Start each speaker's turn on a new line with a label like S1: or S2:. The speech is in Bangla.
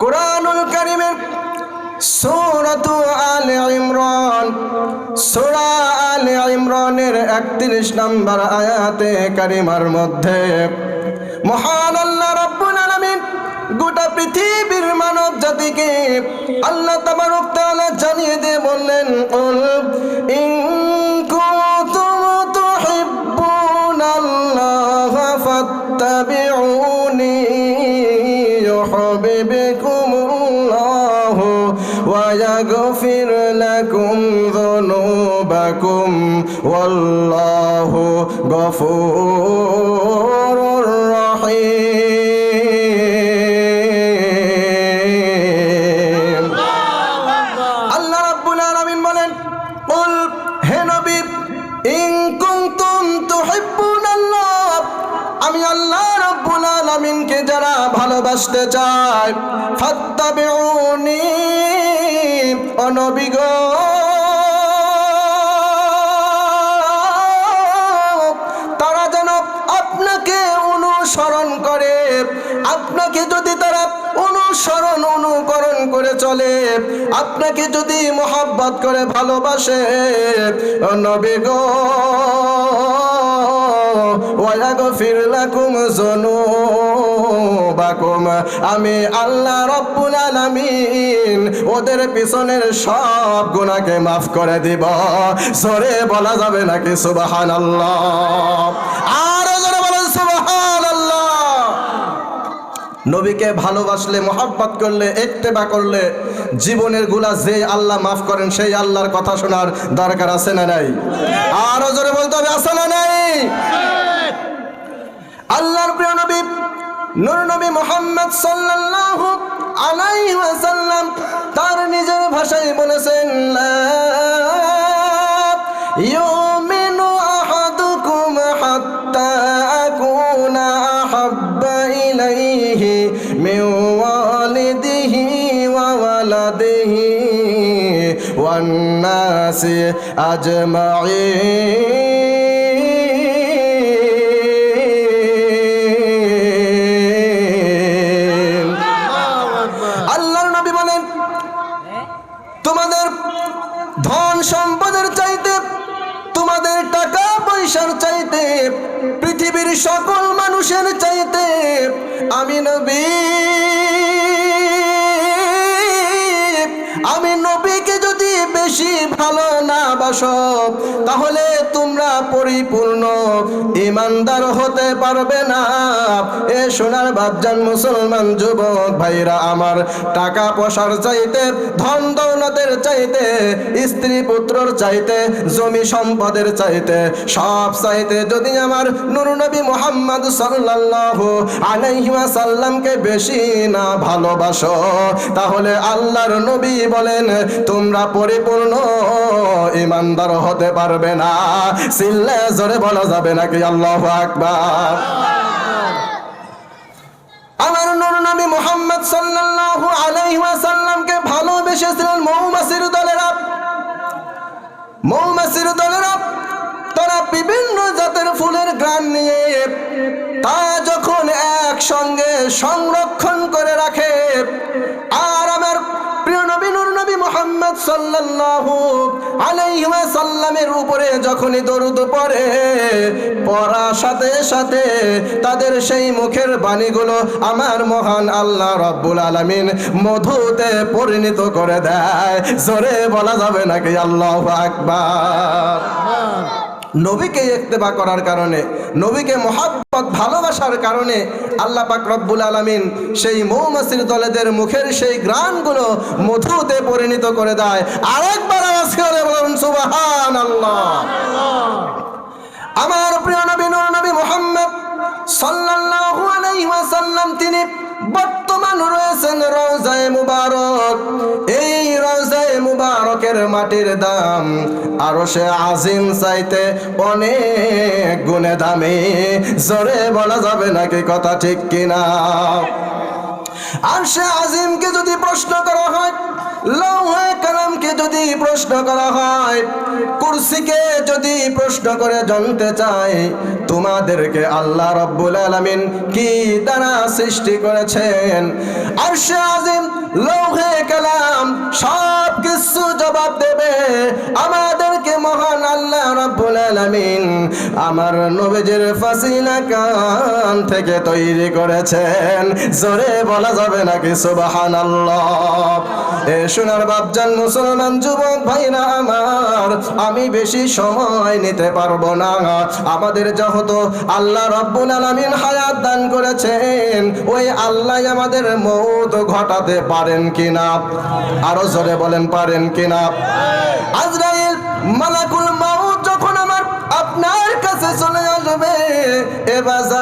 S1: কোরআনুল কারিমের সূরাতু আলে ইমরান, সূরা আলে ইমরানের 31 নম্বর আয়াতে কারিমার মধ্যে মহান আল্লাহ রাব্বুল আলামিন গোটা পৃথিবীর মানব জাতিকে আল্লাহ তাবারক তাআলা জানিয়ে দিয়ে বললেন ইন ويغفر لكم ذنوبكم والله غفور رحيم আল্লাহ রাব্বুল আলামিন বলেন কুল হে নবী ইন কুনতুম তুহিব্বুনাল্লাহ আমি আল্লাহ রাব্বুল আলামিনকে যারা ভালোবাসতে চায় ফাত্তাবিউনি ও নবী গো। তারা যেন আপনাকে অনুসরণ করে, আপনাকে যদি তারা অনুসরণ অনুকরণ করে চলে, আপনাকে যদি মোহাব্বত করে ভালোবাসে ও নবী গো। ওয়াগফির লাকুম যুনুবাকুম। আমি আল্লাহ রাব্বুল আলামিন ওদের পিছনের সব গুনাহকে মাফ করে দিব। জোরে বলা যাবে নাকি সুবহানাল্লাহ? আর জোরে বলেন সুবহানাল্লাহ। নবীকে ভালোবাসলে, মোহাব্বত করলে একতেবা করলে, জীবনেরগুলা যে আল্লাহ মাফ করেন, সেই আল্লাহর কথা শোনার দরকার আছে না নাই? আরও জোরে বলতে হবে, আছে না নাই? আল্লাহর প্রিয় নবী, নূর নবী মোহাম্মদ সাল্লাল্লাহু আলাইহি ওয়াসাল্লাম তার নিজের ভাষায় বলেছেন, লা ইউমিনু আহাদুকুম হাত্তা আকুনা আহাব্বা ইলাইহি মিন ওয়ালিদিহি ওয়া ওয়ালাদিহি ওয়ান নাসি আজমাইন পৃথিবীর সকল মানুষের চাইতে আমি নবী। বাসো তাহলে তোমরা পরিপূর্ণ, ইমানদার হতে পারবে না। এ সোনার বাপজান মুসলমান যুবক ভাইরা আমার, টাকা পয়সার চাইতে, ধন দৌলতের চাইতে, স্ত্রী পুত্রর চাইতে, জমি সম্পদের চাইতে, সব চাইতে যদি আমার নুর নবী মোহাম্মদ সাল্লাল্লাহু আলাইহি ওয়াসাল্লামকে বেশি না ভালোবাসো, তাহলে আল্লাহর নবী বলেন, তোমরা পরিপূর্ণ। ইমানদার হতে পারবে না। সিল্লে জোরে বলা যাবে নাকি? আল্লাহু আকবার। আমার নবী মোহাম্মদ সাল্লাল্লাহু আলাইহি ওয়াসাল্লামকে ভালোবেসেছিলেন মৌমাছির দলেরা। মৌমাছির দলেরা তারা বিভিন্ন জাতের ফুলের গ্রাম নিয়ে তা যখন একসঙ্গে সংরক্ষণ সাল্লাল্লাহু আলাইহি ওয়াসাল্লামের উপরে যখনই দরুদ পড়ে, পড়ার সাথে সাথে তাদের সেই মুখের বাণীগুলো আমার মহান আল্লাহ রব্বুল আলামিন মধুতে পরিণত করে দেয়। জোরে বলা যাবে নাকি আল্লাহু আকবার? নবীকে ইত্তেবা করার কারণে, নবীকে মহাব্বত, ভালোবাসার কারণে আল্লাহ পাক রব্বুল আলামিন সেই মৌমাসির দলেদের মুখের সেই গ্রানগুলো মধুতে পরিণত করে দেয়। আরেকবার আওয়াজ করে বলুন সুবহান আল্লাহ আমার প্রিয় নবী নবী মোহাম্মদ সাল্লাল্লাহু আলাইহি ওয়াসাল্লাম, তিনি বর্তমান রয়েছেন রোজায় মুবারক। এই রোজায় মুবারকের মাটির দাম আরও সে আজিম চাইতে অনেক গুণে দামে। জোরে বলা যাবে নাকি কথা ঠিক কিনা? আর সে আজিমকে যদি প্রশ্ন করা হয় লৌহে কালামকে যদি প্রশ্ন করা হয়, কুরসিকে যদি প্রশ্ন করে জানতে চায়, তোমাদেরকে আল্লাহ রব্বুল আলামিন কি দ্বারা সৃষ্টি করেছেন? আরশে আজিম লৌহে কালাম সব কিছু জবাব দেবে রব্বুল আলামিন, আমার নবীজির ফাসিলা কান থেকে তৈরি করেছেন। জোরে বলা যাবে নাকি সুবহানাল্লাহ? এ সোনার বাপজান মুসলমান যুবক ভাইরা আমার, আমি বেশি সময় নিতে পারব না। আমাদের যেহেতু আল্লাহ রব্বুল আলামিন হায়াত দান করেছেন, ওই আল্লাহ আমাদের মৌত ঘটাতে পারেন কিনা? আরও জোরে বলেন পারেন কিনা? আজরাইল মালাকুল মাউত বাজার